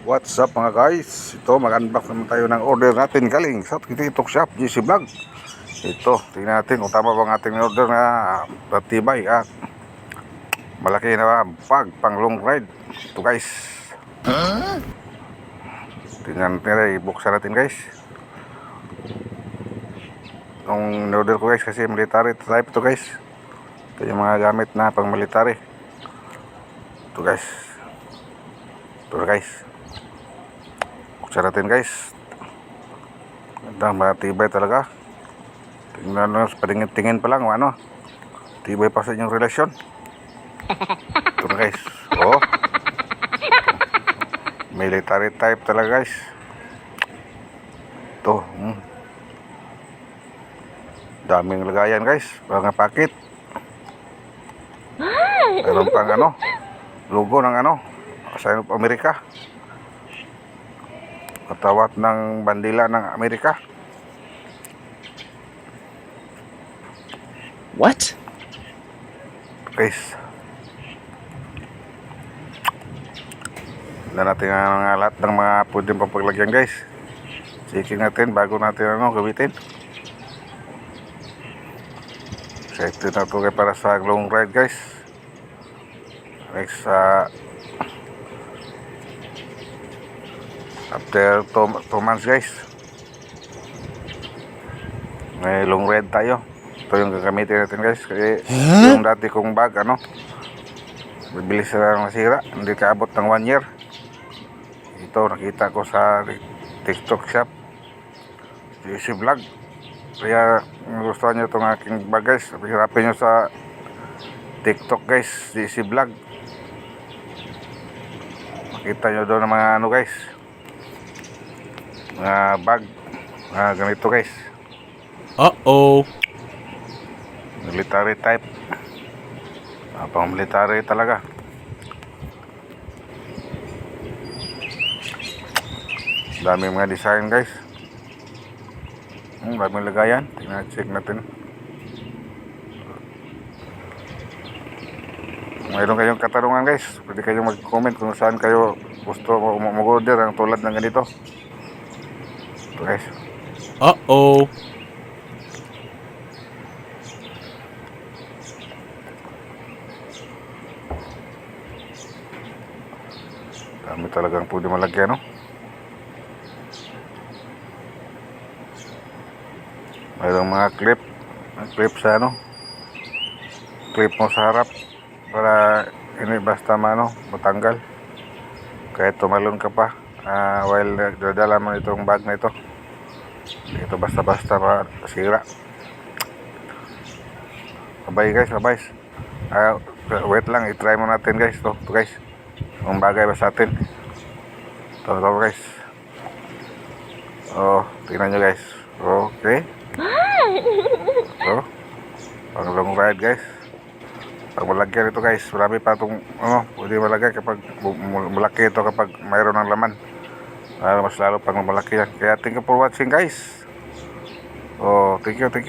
What's up mga guys? Ito, mag-unbox naman tayo ng order natin galing sa TikTok Shop, GC Vlog. Ito, tingnan natin kung tama ba ang ating order na patibay at malaki na bag pang long ride. Ito guys. Tingnan natin, ibuksan natin guys. Itong order ko guys kasi military type ito guys. Ito yung mga gamit na pang military. Ito guys. Ito guys. Buksan natin guys. Ganda, matibay talaga. Tingnan nyo, patingin-tingin pa lang, ano. Tibay pa sa inyong relasyon. Ito na guys. Oh. Military type talaga guys. Ito. Hmm. Daming lagayan guys. Mga pakit. Meron pang ano. Logo ng ano. Sign of America. Katawat ng bandila ng Amerika. What? Guys. Tignan natin ang mga lahat ng mga pwedeng papaglagyan guys. Checking natin bago natin ano gamitin. Safety na ito para sa long ride guys. Next sa after 2 months guys. May long ride tayo. Ito yung gagamitin natin guys. Kasi yung dati kong bag ano. Bibilis na masira. Hindi kaabot ng 1 year. Ito nakita ko sa TikTok shop. GC vlog. Kaya gusto nyo itong aking bag guys. Hirapin nyo sa TikTok guys. GC vlog. Makita nyo doon ng mga ano guys. Mga bag. Mga ganito guys. Uh-oh. military type. Ah, pang military talaga. Dami mga design guys. Hmm, dami lagayan. Tingnan check natin. Mayroon kayong katanungan guys. Pwede kayong mag-comment kung saan kayo gusto mag- mag-order ang tulad ng ganito guys Uh-oh. Dami talagang pwede malagyan, no? Mayroong mga clip. Clip sa ano? Clip mo sa harap para ini basta mano matanggal. Kahit tumalon ka pa ah, while nagdadala mo itong bag na ito. Ito basta-basta masira. Abay guys, abay. Ah, wait lang, i-try mo natin guys. To, to guys. Kung bagay ba sa atin. Ito, ito guys. Oh, tingnan nyo guys. Okay. Ito. Pang long ride guys. Pag malagyan ito guys, marami pa itong ano, pwede malagay kapag malaki ito kapag mayroon ng laman. Lalo mas lalo pag malaki yan. Kaya thank you for watching guys. Oh, thank you, thank you.